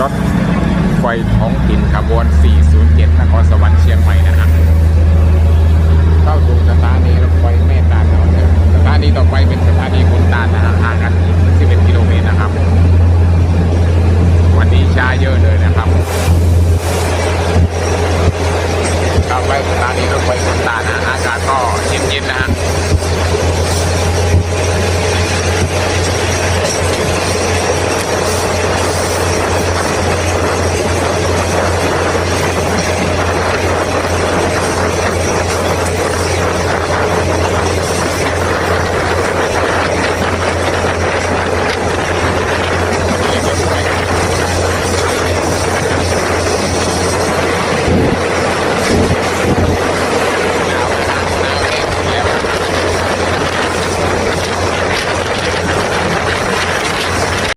รถไฟท้องถิ่นขบวน 407 นครสวรรค์เชียงใหม่นะฮะเข้าสู่สถานีรถไฟแม่ตาลเอาเถอสถานีต่อไปเป็นสถานีคุนตาลนะฮะห่างกัน11กิโลเมตรนะครับ วันนี้ช้าเยอะเลยนะครับกลับไปสถานีรถไฟคุนตาลนะอากาศก็เย็นๆนะฮะ